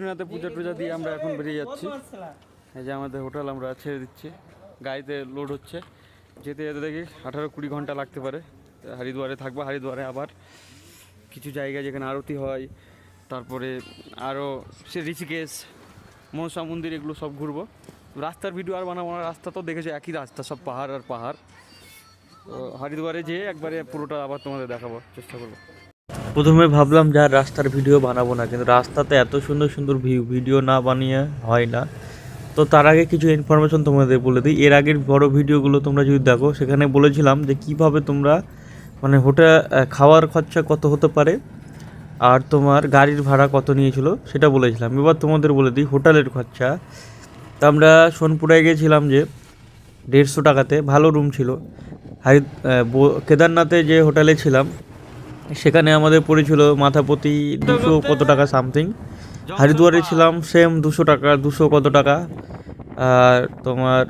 বদ্রীনাথে পূজা টুজা দিয়ে আমরা এখন বেরিয়ে যাচ্ছি। এই যে আমাদের হোটেল আমরা ছেড়ে দিচ্ছি। গাড়িতে লোড হচ্ছে। যেতে যেতে দেখি আঠারো কুড়ি ঘণ্টা লাগতে পারে। হরিদ্বারে থাকব। হরিদ্বারে আবার কিছু জায়গা যেখানে আরতি হয়। তারপরে আরও সে ঋষিকেশ মনসা মন্দির এগুলো সব ঘুরবো। রাস্তার ভিডিও আর বানাবো না। রাস্তা তো দেখেছ একই রাস্তা সব পাহাড় আর পাহাড়। তো হরিদ্বারে যেয়ে একবারে পুরোটা আবার তোমাদের দেখাবো। চেষ্টা করব। প্রথমে ভাবলাম যে আর রাস্তার ভিডিও বানাবো না, কিন্তু রাস্তাতে এত সুন্দর সুন্দর ভিউ ভিডিও না বানিয়ে হয় না। তো তার আগে কিছু ইনফরমেশন তোমাদের বলে দিই। এর আগের বড় ভিডিওগুলো তোমরা যদি দেখো, সেখানে বলেছিলাম যে কীভাবে তোমরা মানে হোটেল খাওয়ার খরচা কত হতে পারে আর তোমার গাড়ির ভাড়া কত নিয়েছিল সেটা বলেছিলাম। এবার তোমাদের বলে দিই হোটেলের খরচা। তা আমরা সোনপুরায় গিয়েছিলাম যে দেড়শো টাকাতে, ভালো রুম ছিল। হাই কেদারনাথে যে হোটেলে ছিলাম সেখানে আমাদের পড়েছিল মাথা প্রতি দুশো কত টাকা সামথিং। হরিদুয়ারে ছিলাম, সেম দুশো টাকা, দুশো কত টাকা। আর তোমার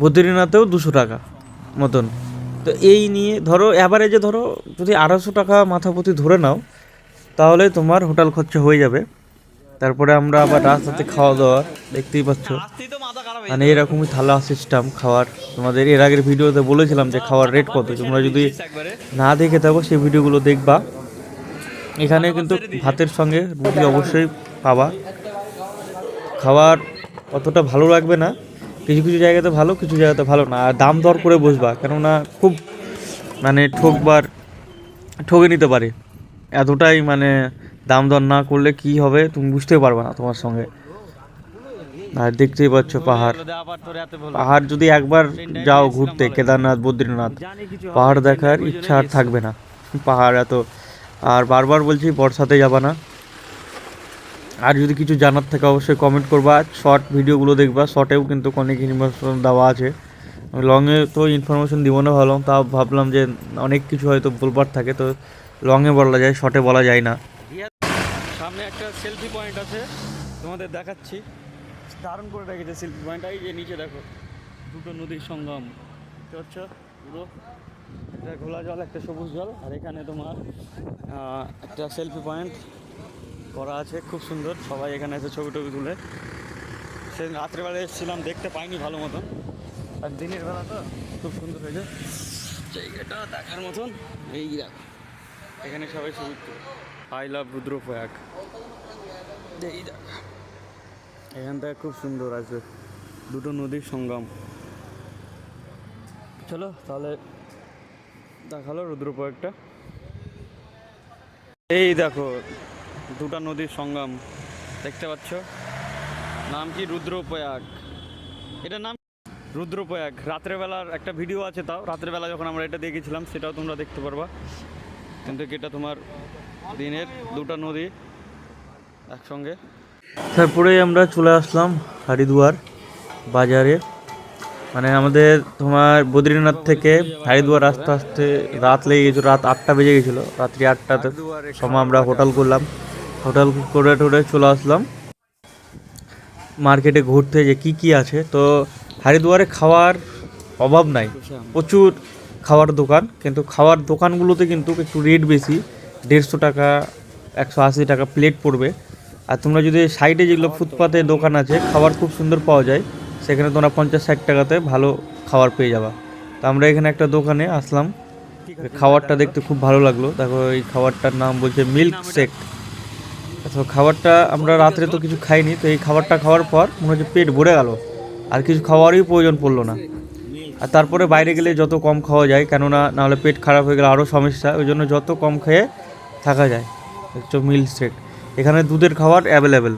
বদ্রীনাথেও দুশো টাকা মতন। তো এই নিয়ে ধরো অ্যাভারেজে ধরো, যদি আড়াইশো টাকা মাথা প্রতি ধরে নাও, তাহলে তোমার হোটেল খরচা হয়ে যাবে। তারপরে আমরা আবার রাস্তাতে খাওয়া দাওয়া, দেখতেই পাচ্ছ। মানে এরকমই থালা সিস্টেম খাওয়ার। তোমাদের এর আগের ভিডিওতে বলেছিলাম যে খাওয়ার রেট কত। তোমরা যদি না দেখে থাকো, সেই ভিডিওগুলো দেখবা। এখানে কিন্তু ভাতের সঙ্গে রুটি অবশ্যই পাবা। খাবার অতটা ভালো লাগবে না। কিছু কিছু জায়গাতে ভালো, কিছু জায়গাতে ভালো না। আর দাম দর করে বসবা, কেননা খুব মানে ঠকবার ঠকে নিতে পারে। এতটাই মানে দাম দর না করলে কি হবে তুমি বুঝতে পারবে না তোমার সঙ্গে। আর দেখতেই পাচ্ছ পাহাড়। পাহাড় যদি একবার যাও ঘুরতে, কেদারনাথ, বদ্রীনাথ, পাহাড় দেখার ইচ্ছা আর থাকবে না। পাহাড় এত। আর বারবার বলছি বর্ষাতে যাবা না। আর যদি কিছু জানার থাকে অবশ্যই কমেন্ট করবা। শর্ট ভিডিওগুলো দেখবা। শর্টেও কিন্তু অনেক ইনফরমেশন দেওয়া আছে। লংয়ে তো ইনফরমেশন দিব না ভাবলাম তাও ভাবলাম যে অনেক কিছু হয়তো বলবার থাকে। তো লংয়ে বলা যায় শর্টে বলা যায় না। সামনে একটা সেলফি পয়েন্ট আছে, তোমাদের দেখাচ্ছি। দারুণ করে রেখেছে সেলফি পয়েন্ট এই যে নিচে দেখো, দুটো নদীর সঙ্গম। দেখতে পুরো একটা ঘোলা জল, একটা সবুজ জল, আর এখানে তোমার একটা সেলফি পয়েন্ট করা আছে, খুব সুন্দর। সবাই এখানে এসে ছবি টবি তুলে। সেদিন রাত্রেবেলা এসেছিলাম, দেখতে পাইনি ভালো মতন। আর দিনের বেলা তো খুব সুন্দর হয়েছে। জায়গাটা দেখার মতন, এই দেখো। এখানে সবাই ছবি আই লাভ রুদ্রপ্রয়াগ এই দেখ। এখানটা খুব সুন্দর আছে। দুটো নদীর সঙ্গম। চলো তাহলে দেখাল রুদ্রপ্রয়াগটা। এই দেখো দুটা নদীর সঙ্গম। দেখতে পাচ্ছ? নাম কি? রুদ্রপ্রয়াগ। এটার নাম রুদ্রপ্রয়াগ। রাত্রেবেলার একটা ভিডিও আছে তাও। রাত্রেবেলা যখন আমরা এটা দেখেছিলাম সেটাও তোমরা দেখতে পারবা। কিন্তু এটা তোমার দিনের দুটো নদী একসঙ্গে। তারপরেই আমরা চলে আসলাম হরিদ্বার বাজারে। মানে আমাদের তোমার বদ্রীনাথ থেকে হরিদ্বার আস্তে আস্তে রাত লেগে গেছিল, রাত আটটা বেজে গেছিল, রাত্রি আটটাতে সময় আমরা হোটেল করলাম। হোটেল করে টোরে চলে আসলাম। মার্কেটে ঘুরতে যে কি কি আছে, তো হরিদ্বারে খাওয়ার অভাব নাই। প্রচুর খাওয়ার দোকান, কিন্তু খাওয়ার দোকানগুলোতে কিন্তু একটু রেট বেশি, দেড়শো টাকা, একশো আশি টাকা প্লেট পড়বে। আর তোমরা যদি সাইডে যেগুলো ফুটপাতে দোকান আছে খাবার খুব সুন্দর পাওয়া যায়। সেখানে তোমরা পঞ্চাশ ষাট টাকাতে ভালো খাবার পেয়ে যাবা। তো আমরা এখানে একটা দোকানে আসলাম। খাবারটা দেখতে খুব ভালো লাগল। দেখো, এই খাবারটার নাম বলছে মিল্ক শেক তো খাবারটা আমরা রাত্রে তো কিছু খাইনি, তো এই খাবারটা খাওয়ার পর মনে হচ্ছে পেট ভরে গেল। আর কিছু খাওয়ারই প্রয়োজন পড়ল না। আর তারপরে বাইরে গেলে যত কম খাওয়া যায়, কেননা নাহলে পেট খারাপ হয়ে গেলে আরও সমস্যা, ওই জন্য যত কম খেয়ে থাকা যায়। হচ্ছে মিল্ক শেক এখানে দুধের খাবার অ্যাভেলেবেল